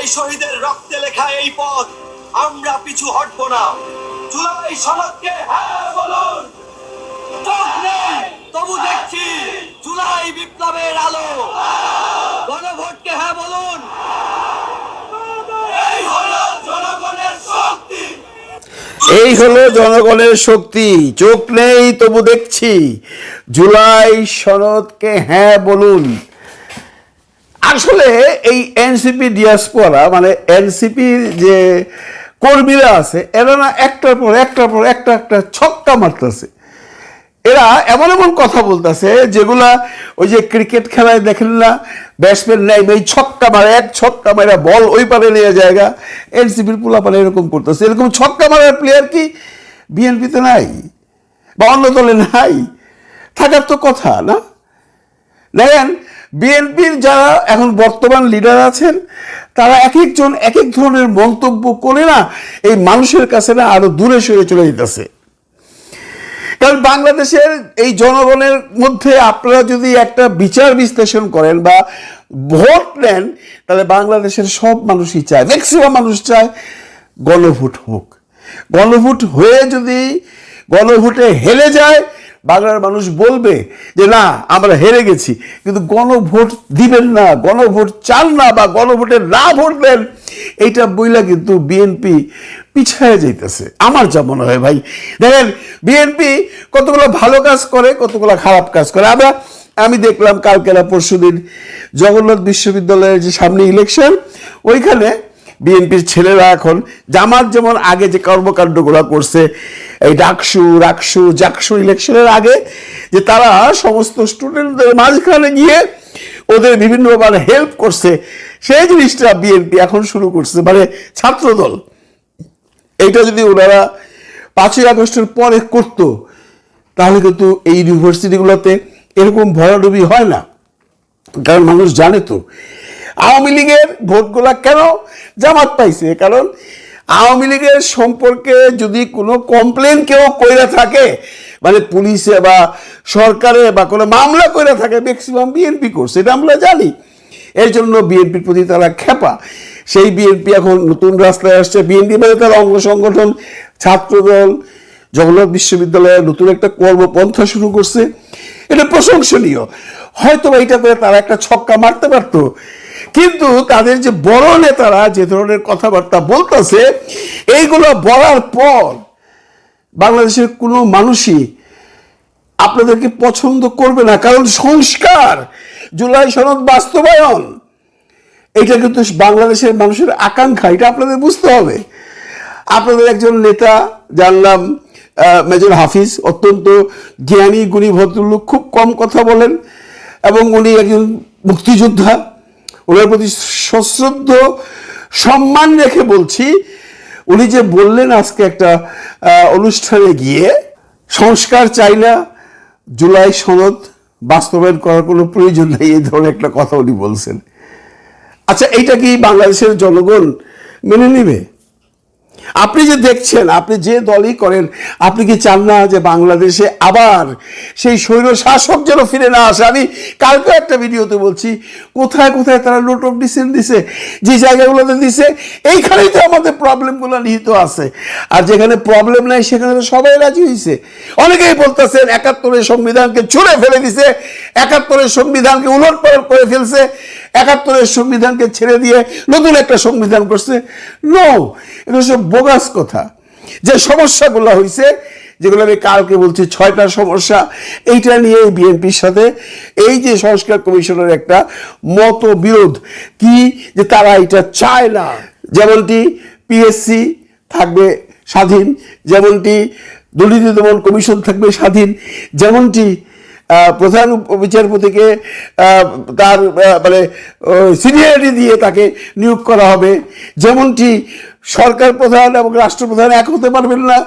জুলাই শহীদের রক্তে লেখা এই পথ, আমরা পিছু হটবো না। জুলাই সনদকে হ্যাঁ বলুন। তবু দেখছি জুলাই বিপ্লবের আলো। গণভোটকে হ্যাঁ বলুন। এই হলো জনগণের শক্তি। এই হলো জনগণের শক্তি। চোখ নেই, তবু দেখছি জুলাই সনদকে হ্যাঁ বলুন। আসলে এই এনসিপি ডিয়াসপোরা মানে এনসিপির যে কর্মীরা আছে, এরা না একটার পর একটার পর একটা একটা ছক্কা মারতেছে। এরা এমন এমন কথা বলতেছে যেগুলা ওই যে ক্রিকেট খেলায় দেখেন না ব্যাটসম্যান নেই ওই ছক্কা মারে, এক ছক্কা মারা বল ওই পারে নিয়ে জায়গা এনসিপির পোলাপালে এরকম করতেছে। এরকম ছক্কা মারার প্লেয়ার কি বিএনপিতে নাই? বা অন্য দলে নাই? থাকার তো কথা, না? দেখেন বিএনপির যারা এখন বর্তমান লিডার আছেন, তারা এক একজন এক এক ধরনের মন্তব্য করে না এই মানুষের কাছে না আরও দূরে সরে চলে যেতেছে। কারণ বাংলাদেশের এই জনগণের মধ্যে আপনারা যদি একটা বিচার বিশ্লেষণ করেন বা ভোট নেন, তাহলে বাংলাদেশের সব মানুষই চায় ম্যাক্সিমাম মানুষ চায় গণভোট হোক। গণভোট হয়ে যদি গণভোটে হেরে যায় বাংলার মানুষ বলবে যে, না, আমরা হেরে গেছি। কিন্তু গণভোট দিবেন না, গণভোট চান না বা গণভোটে না ভোট দেন এইটা বইলা কিন্তু বিএনপি পিছায় যাইতেছে। আমার যা মনে হয় ভাই। দেখেন, বিএনপি কতগুলো ভালো কাজ করে, কতগুলো খারাপ কাজ করে। আমরা, আমি দেখলাম কালকে না পরশু দিন জগন্নাথ বিশ্ববিদ্যালয়ের যে সামনে ইলেকশন ওইখানে বিএনপির ছেলেরা এখন জামাত যেমন আগে যে কর্মকাণ্ডগুলো করছে, এই ডাকসু, রাকসু, জাকসু ইলেকশনের আগে যে তারা সমস্ত স্টুডেন্টদের মাঝখানে গিয়ে ওদের বিভিন্নভাবে হেল্প করছে, সেই জিনিসটা বিএনপি এখন শুরু করছে মানে ছাত্রদল। এইটা যদি ওনারা পাঁচই আগস্টের পরে করতো, তাহলে কিন্তু এই ইউনিভার্সিটিগুলোতে এরকম ভরাডুবি হয় না। কারণ মানুষ জানে তো আওয়ামী লীগের ভোটগুলা কেন জামাত পাইছে? কারণ আওয়ামী লীগের সম্পর্কে যদি কোনো কমপ্লেন কেউ কইরা থাকে মানে পুলিশে বা সরকারে বা কোনো মামলা কইরা থাকে ম্যাক্সিমাম বিএনপি করছে, এটা আমরা জানি। এর জন্য বিএনপির প্রতি তারা খেপা। সেই বিএনপি এখন নতুন রাস্তায় আসছে। বিএনপি মানে তার অঙ্গ সংগঠন, ছাত্রদল, জগন্নাথ বিশ্ববিদ্যালয়ে, নতুন একটা কর্মপন্থা শুরু করছে। এটা প্রশংসনীয়। হয়তো বা এটা করে তারা একটা ছক্কা মারতে পারতো। কিন্তু তাদের যে বড় নেতারা যে ধরনের কথাবার্তা বলতেছে, এইগুলো বলার পর বাংলাদেশের কোনো মানুষই আপনাদেরকে পছন্দ করবে না। কারণ সংস্কার, জুলাই সনদ বাস্তবায়ন, এটা কিন্তু বাংলাদেশের মানুষের আকাঙ্ক্ষা, এটা আপনাদের বুঝতে হবে। আপনাদের একজন নেতা জানলাম মেজর হাফিজ, অত্যন্ত জ্ঞানী, গুণী ভদ্রলোক, খুব কম কথা বলেন, এবং উনি একজন মুক্তিযোদ্ধা। ওনার প্রতি সশ্রদ্ধ, সম্মান রেখে বলছি, উনি যে বললেন আজকে একটা অনুষ্ঠানে গিয়ে, সংস্কার চাই না, জুলাই সনদ বাস্তবায়ন করার কোনো প্রয়োজন নেই, এই ধরনের একটা কথা উনি বলছেন। আচ্ছা এইটা কি বাংলাদেশের জনগণ মেনে নেবে? আপনি যে দেখছেন, আপনি যে দলই করেন, আপনি কি চান না যে বাংলাদেশে আবার সেই স্বৈর শাসক যেন ফিরে না আসে? আমি কালকে একটা ভিডিওতে বলছি, কোথায় কোথায় তারা নোট অফ ডিসেন্ট দিছে? যে জায়গাগুলোতে দিছে, এইখানেই তো আমাদের প্রবলেমগুলো নিহিত আছে। আর যেখানে প্রবলেম নাই, সেখানে তো সবাই রাজি হয়েছে অনেকেই বলতেছেন, একাত্তরের সংবিধানকে ছুঁড়ে ফেলে দিছে, একাত্তরের সংবিধানকে উলট করে ফেলছে। একাত্তরের সংবিধানকে ছেড়ে দিয়ে নতুন একটা সংবিধান করছে। নো এটা সব বোগাস কথা। যে সমস্যাগুলো হয়েছে যেগুলো আমি কালকে বলছি, ছয়টা সমস্যা, এইটা নিয়ে বিএনপির সাথে এই যে সংস্কার কমিশনের একটা মত বিরোধ কি যে তারা এটা চায় না। যেমনটি পিএসসি থাকবে স্বাধীন, যেমনটি দুর্নীতি দমন কমিশন থাকবে স্বাধীন, যেমনটি প্রধান বিচারপতিকে তার মানে সিনিয়রিটি দিয়ে তাকে নিয়োগ করা হবে। যেমনটি সরকার প্রধান এবং রাষ্ট্রপ্রধান এক হতে পারবেন না।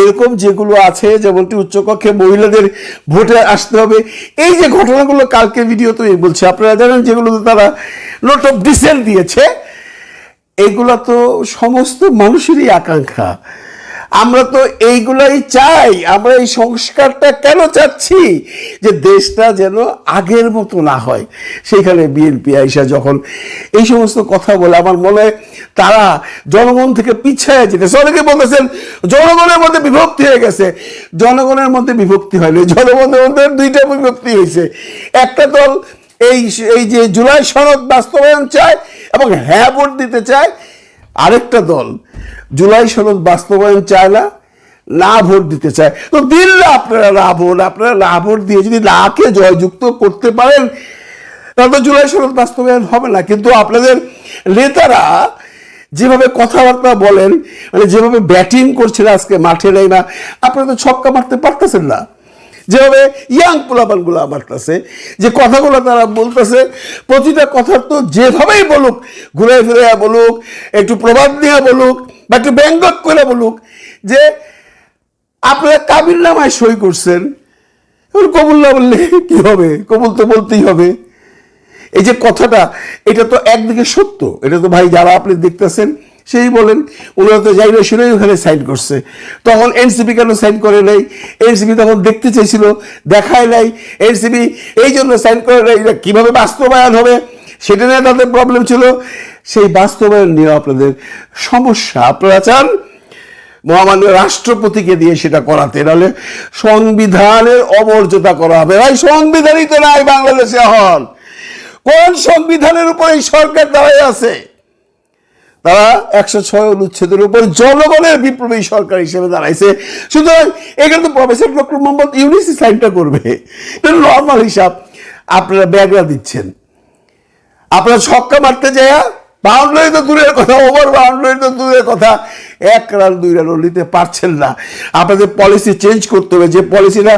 এরকম যেগুলো আছে, যেমনটি উচ্চকক্ষে মহিলাদের ভোটে আসতে হবে। এই যে ঘটনাগুলো কালকে ভিডিওতে বলছি, আপনারা জানেন যেগুলোতে তারা নোট অফ ডিসেন্ট দিয়েছে। এগুলো তো সমস্ত মানুষেরই আকাঙ্ক্ষা। আমরা তো এইগুলাই চাই, আমরা এই সংস্কারটা কেন চাচ্ছি? যে দেশটা যেন আগের মতো না হয়। সেখানে বিএনপি আইসা যখন এই সমস্ত কথা বলে, আমার মনে হয় তারা জনগণ থেকে পিছিয়ে যেতেছে। অনেকে বলতেছেন, জনগণের মধ্যে বিভক্তি হয়ে গেছে। জনগণের মধ্যে বিভক্তি হয়নি, জনগণের মধ্যে দুইটা বিভক্তি হয়েছে। একটা দল এই এই যে জুলাই সনদ বাস্তবায়ন চায় এবং হ্যাঁ ভোট দিতে চায়, আরেকটা দল জুলাই সনদ বাস্তবায়ন চায় না না ভোট দিতে চায়। তো দিন না আপনারা না ভোট, আপনারা না ভোট দিয়ে যদি নাকে জয়যুক্ত করতে পারেন, তাহলে জুলাই সনদ বাস্তবায়ন হবে না। কিন্তু আপনাদের নেতারা যেভাবে কথাবার্তা বলেন মানে যেভাবে ব্যাটিং করছেন আজকে, মাঠে নেই না, আপনারা তো ছক্কা মারতে পারতেছেন না। যেভাবে ইয়াং পোলাপানগুলো মারতেছে, যে কথাগুলো তারা বলতেছে, প্রতিটা কথা তো যেভাবেই বলুক, ঘুরে ফিরে বলুক, একটু প্রবাদ দিয়ে বলুক বা একটু ব্যঙ্গক করে বলুক যে আপনারা কাবির নামায় সই করছেন, এবার কবুল না বললে কি হবে? কবুল তো বলতেই হবে। এই যে কথাটা, এটা তো একদিকে সত্য। এটা তো ভাই যারা আপনি দেখতেছেন, সেই বলেন, ওনারা তো যাই না শুনেই ওখানে সাইন করছে। তখন এনসিপি কেন সাইন করে নাই? এনসিপি তখন দেখতে চেয়েছিল দেখায় নাই। এনসিপি এই জন্য সাইন করে নাই, এটা কীভাবে বাস্তবায়ন হবে, সেটা নিয়ে তাদের প্রবলেম ছিল। সেই বাস্তবায়ন নিয়ে আপনাদের সমস্যা। আপনারা চান মহামান্য রাষ্ট্রপতিকে দিয়ে সেটা করাতে, নাহলে সংবিধানের অমর্যাদা করা হবে। ভাই, সংবিধানই তো নাই বাংলাদেশে এখন। কোন সংবিধানের উপর এই সরকার দাঁড়ায় আছে? তারা একশো ছয় অনুচ্ছেদের উপর জনগণের বিপ্লবী সরকার হিসেবে দাঁড়াইছে। সুতরাং এখানে তো প্রফেসর ডক্টর মোহাম্মদ ইউনিসি সাইনটা করবে। নর্মাল হিসাব। আপনারা ব্যাগরা দিচ্ছেন। আপনারা ছক্কা মারতে যায় বাউন্ডারি তো দূরের কথা, ওভার বাউন্ডারি তো দূরের কথা। এক রান, দুই রানও নিতে পারছেন না। আপনাদের পলিসি চেঞ্জ করতে হবে। যে পলিসিটা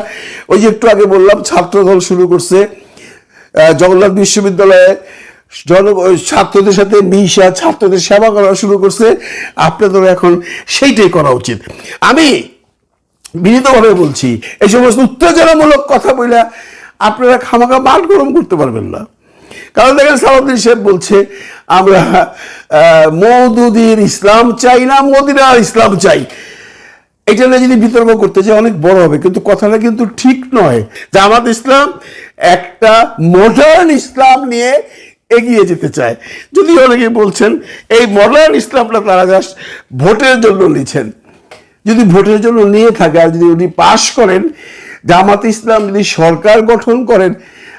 ওই যে একটু আগে বললাম ছাত্রদল শুরু করছে। জগন্নাথ বিশ্ববিদ্যালয়ে জন ছাত্রদের সাথে মিশা, ছাত্রদের সেবা করা শুরু করছে। আপনাদের এখন সেইটাই করা উচিত। আমি বিনীতভাবে বলছি, এই সমস্ত উত্তেজনামূলক কথা বলে আপনারা খামাখা মাঠ গরম করতে পারবেন না। কারণ দেখেন সালাউদ্দিন সাহেব বলছে আমরা আহ, মওদুদির ইসলাম চাই না মদিনার ইসলাম চাই। এটা নিয়ে যদি বিতর্ক করতে চাই অনেক বড় হবে। কিন্তু কথাটা কিন্তু ঠিক নয়। জামাত ইসলাম একটা মডার্ন ইসলাম নিয়ে এগিয়ে যেতে চায়। যদি অনেকে বলছেন এই মডার্ন ইসলামটা তারা জাস্ট ভোটের জন্য নিচ্ছেন যদি ভোটের জন্য নিয়ে থাকে আর যদি উনি পাশ করেন জামাত ইসলাম যদি সরকার গঠন করেন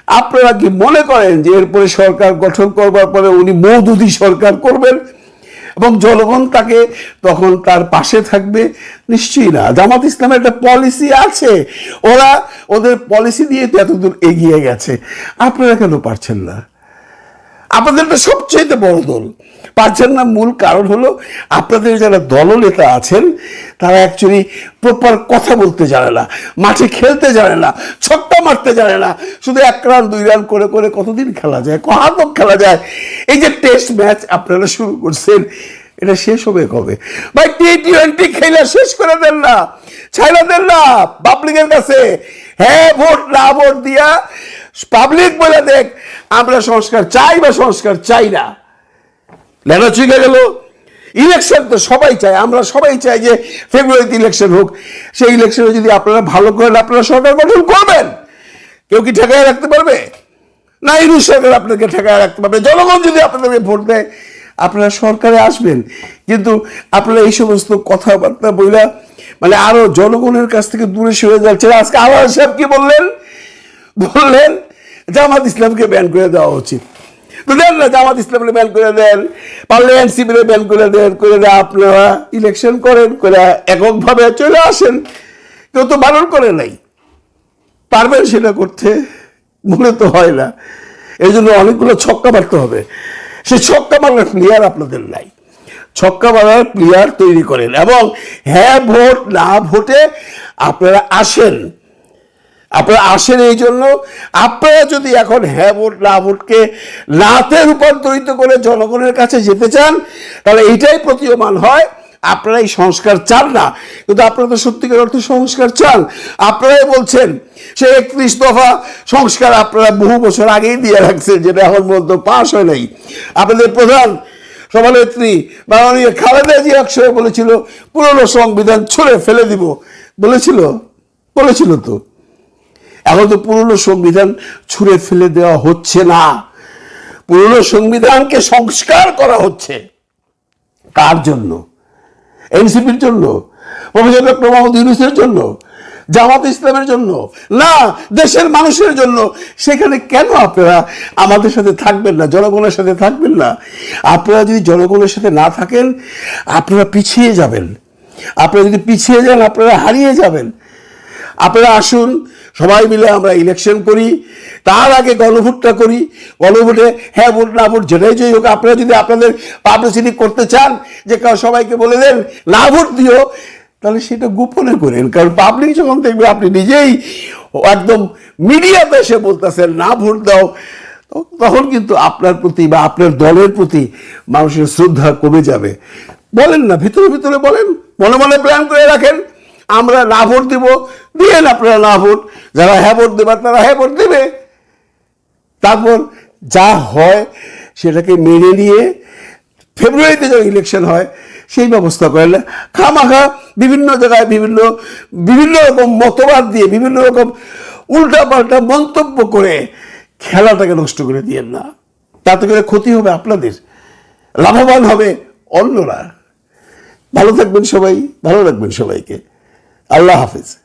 আপনারা কি মনে করেন যে এরপরে সরকার গঠন করবার পরে উনি মৌদুদি সরকার করবেন? এবং জনগণ তাকে তখন তার পাশে থাকবে? নিশ্চয়ই না। জামাত ইসলামের একটা পলিসি আছে। ওরা ওদের পলিসি দিয়ে তো এতদূর এগিয়ে গেছে। আপনারা কেন পারছেন না? আপনাদের তো সবচেয়ে বড় দল। পারছেন না, মূল কারণ হলো আপনাদের যারা দলনেতা আছেন, তারা অ্যাকচুয়ালি প্রপার কথা বলতে জানে না, মাঠে খেলতে জানে না, ছক্কা মারতে জানে না, শুধু এক রান দুই রান করে করে কতদিন খেলা যায়, কহাতক খেলা যায়। এই যে টেস্ট ম্যাচ আপনারা শুরু করছেন, এটা শেষ হবে কবে? ভাই টি টোয়েন্টি খেলা শেষ করে দেন না ছাইলা দেন না পাবলিকের কাছে। হ্যাঁ ভোট, না ভোট দিয়া পাবলিক বলে দেখ, আমরা সংস্কার চাই বা সংস্কার চাই না। লেনা চুকে গেল। ইলেকশন তো সবাই চায়, আমরা সবাই চাই যে ফেব্রুয়ারিতে ইলেকশন হোক। সেই ইলেকশনে যদি আপনারা ভালো করেন, আপনারা সরকার গঠন করবেন। কেউ কি ঠেকায় রাখতে পারবে? না ইরু সরকার আপনাকে ঠেকায় রাখতে পারবে। জনগণ যদি আপনাদেরকে ভোট দেয়, আপনারা সরকারে আসবেন। কিন্তু আপনারা এই সমস্ত কথাবার্তা বইলা মানে আরও জনগণের কাছ থেকে দূরে সরে যাচ্ছে আজকে আওয়াজ সাহেব কি বললেন? বললেন, জামাত ইসলামকে ব্যান করে দেওয়া উচিত। তো দেন না, জামাত ইসলামকে ব্যান করে দেন, পারলে এনসিপিরে ব্যান করে দেন করে দেন, আপনারা ইলেকশন করেন, করে এককভাবে চলে আসেন। কেউ তো বারণ করে নাই। পারবেন সেটা করতে, মনে তো হয় না। এই জন্য অনেকগুলো ছক্কা মারতে হবে। সেই ছক্কা মারার প্লেয়ার আপনাদের নাই। ছক্কা মারার প্লেয়ার তৈরি করেন এবং হ্যাঁ ভোট না ভোটে আপনারা আসেন। আপনারা আসেন এই জন্য। আপনারা যদি এখন হ্যাঁ ভোট, না ভোটকে নাতে রূপান্তরিত করে জনগণের কাছে যেতে চান, তাহলে এইটাই প্রতীয়মান হয়। আপনারা এই সংস্কার চান না। কিন্তু আপনারা তো সত্যিকার অর্থে সংস্কার চান। আপনারাই বলছেন, সে একত্রিশ দফা সংস্কার আপনারা বহু বছর আগেই দিয়ে রাখছেন, যেটা এখন পর্যন্ত পাশ হয় নাই। আপনাদের প্রধান সভানেত্রী মাননীয় খালেদা জিয়া একসময় বলেছিল, পুরনো সংবিধান ছুঁড়ে ফেলে দিব। বলেছিল? বলেছিল তো? এখন তো পুরনো সংবিধান ছুঁড়ে ফেলে দেওয়া হচ্ছে না। পুরনো সংবিধানকে সংস্কার করা হচ্ছে। কার জন্য? এনসিপির জন্য? প্রফেসর ডক্টর ইউনুসের জন্য? জামাত ইসলামের জন্য? না, দেশের মানুষের জন্য। সেখানে কেন আপনারা আমাদের সাথে থাকবেন না, জনগণের সাথে থাকবেন না? আপনারা যদি জনগণের সাথে না থাকেন, আপনারা পিছিয়ে যাবেন। আপনারা যদি পিছিয়ে যান, আপনারা হারিয়ে যাবেন। আপনারা আসুন সবাই মিলে আমরা ইলেকশন করি, তার আগে গণভোটটা করি। গণভোটে হ্যাঁ ভোট না ভোট যেটাই জয়ী হোক, আপনারা যদি আপনাদের পাবলিসিটি করতে চান, যে সবাইকে বলে দেন, না ভোট দিও, তাহলে সেটা গোপনে করেন। কারণ পাবলিক যখন দেখবে, আপনি নিজেই একদম মিডিয়াতে এসে বলতেছেন, না ভোট দাও তখন কিন্তু আপনার প্রতি বা আপনার দলের প্রতি মানুষের শ্রদ্ধা কমে যাবে। বলেন না, ভিতরে ভিতরে বলেন, মনে মনে প্ল্যান করে রাখেন আমরা না ভোট দিব। দিয়েন আপনারা না ভোট। যারা হ্যাঁ ভোট দেবার তারা হ্যাঁ ভোট দেবে। তারপর যা হয় সেটাকে মেনে নিয়ে ফেব্রুয়ারিতে যখন ইলেকশন হয়, সেই ব্যবস্থা করেন। না খামাখা বিভিন্ন জায়গায় বিভিন্ন বিভিন্ন রকম মতবাদ দিয়ে বিভিন্ন রকম উল্টাপাল্টা মন্তব্য করে খেলাটাকে নষ্ট করে দিয়েন না। তাতে করে ক্ষতি হবে আপনাদের। লাভবান হবে অন্যরা। ভালো থাকবেন সবাই, ভালো রাখবেন সবাইকে। আল্লাহ হাফিজ।